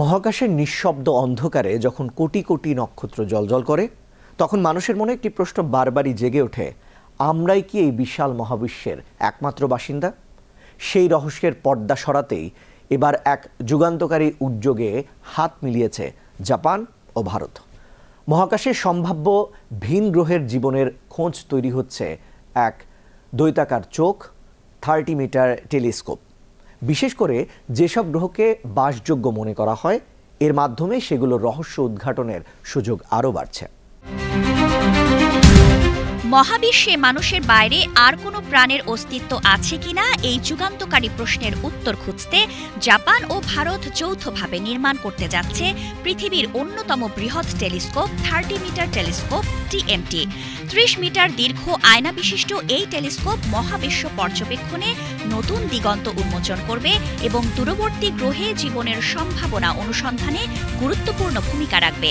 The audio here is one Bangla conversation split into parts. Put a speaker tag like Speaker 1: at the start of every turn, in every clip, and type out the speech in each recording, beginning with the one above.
Speaker 1: মহাকাশের নিঃশব্দ অন্ধকারে যখন কোটি কোটি নক্ষত্র জলজল করে, তখন মানুষের মনে একটি প্রশ্ন বারবারই জেগে ওঠে, আমরাই কি এই বিশাল মহাবিশ্বের একমাত্র বাসিন্দা? সেই রহস্যের পর্দা সরাতেই এবার এক যুগান্তকারী উদ্যোগে হাত মিলিয়েছে জাপান ও ভারত। মহাকাশে সম্ভাব্য ভিন গ্রহের জীবনের খোঁজ তৈরি হচ্ছে এক দৈতাকার চোখ, থার্টি মিটার টেলিস্কোপ। বিশেষ করে যেসব গ্রহকে বাসযোগ্য মনে করা হয়, এর মাধ্যমে সেগুলোর রহস্য উদ্ঘাটনের সুযোগ আরও বাড়ছে।
Speaker 2: মহাবিশ্বে মানুষের বাইরে আর কোনো প্রাণের অস্তিত্ব আছে কিনা এই যুগান্তকারী প্রশ্নের উত্তর খুঁজতে জাপান ও ভারত যৌথভাবে নির্মাণ করতে যাচ্ছে পৃথিবীর অন্যতম বৃহৎ telescope, thirty metre telescope TMT ত্রিশ মিটার দীর্ঘ আয়না বিশিষ্ট এই টেলিস্কোপ মহাবিশ্ব পর্যবেক্ষণে নতুন দিগন্ত উন্মোচন করবে এবং দূরবর্তী গ্রহে জীবনের সম্ভাবনা অনুসন্ধানে গুরুত্বপূর্ণ ভূমিকা রাখবে।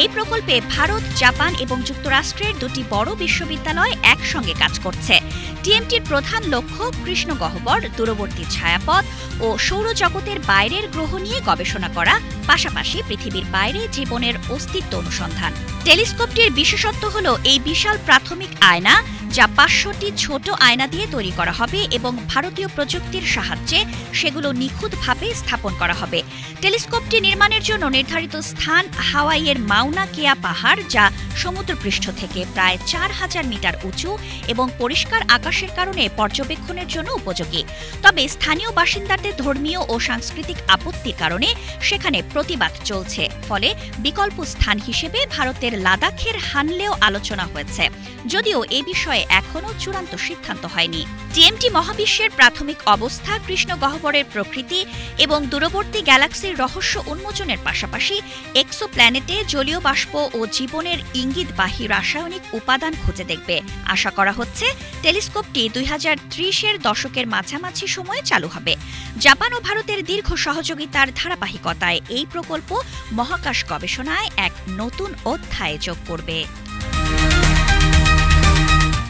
Speaker 2: এই প্রকল্পে ভারত, জাপান এবং যুক্তরাষ্ট্রের দুটি বড় বিশ্ববিদ্যালয় একসঙ্গে কাজ করছে। টিএমটির প্রধান লক্ষ্য কৃষ্ণ গহ্বর, দূরবর্তী ছায়াপথ ও সৌরজগতের বাইরের গ্রহ নিয়ে গবেষণা করা, পাশাপাশি পৃথিবীর বাইরে জীবনের অস্তিত্ব অনুসন্ধান। টেলিস্কোপটির বিশেষত্ব হল এই বিশাল প্রাথমিক আয়না যা পাঁচশোটি ছোট আয়না দিয়ে তৈরি করা হবে এবং ভারতীয় প্রযুক্তির সাহায্যে সেগুলো নিখুঁতভাবে স্থাপন করা হবে। টেলিস্কোপটি নির্মাণের জন্য নির্ধারিত স্থান হাওয়াইয়ের মাউনা কেয়া পাহাড়, যা সমুদ্রপৃষ্ঠ থেকে প্রায় চার হাজার মিটার উঁচু এবং পরিষ্কার আকাশের কারণে পর্যবেক্ষণের জন্য উপযোগী। তবে স্থানীয় বাসিন্দাদের ধর্মীয় ও সাংস্কৃতিক আপত্তির কারণে সেখানে প্রতিবাদ চলছে। ফলে বিকল্প স্থান হিসেবে ভারতের লাদাখের হানলেও আলোচনা হয়েছে। যদিও এ বিষয়ে এখনও চূড়ান্ত সিদ্ধান্ত হয়নি। টিএমটি মহাবিশ্বের প্রাথমিক অবস্থা, কৃষ্ণ গহ্বরের প্রকৃতি এবং দূরবর্তী গ্যালাক্সির রহস্য উন্মোচনের পাশাপাশি এক্সো প্ল্যানেটে জলীয় বাষ্প ও জীবনের ইঙ্গিতবাহী রাসায়নিক উপাদান খুঁজে দেখবে। আশা করা হচ্ছে, টেলিস্কোপটি দুই হাজার ত্রিশের দশকের মাঝামাঝি সময়ে চালু হবে। জাপান ও ভারতের দীর্ঘ সহযোগিতার ধারাবাহিকতায় এই প্রকল্প মহাকাশ গবেষণায় এক নতুন অধ্যায় যোগ করবে।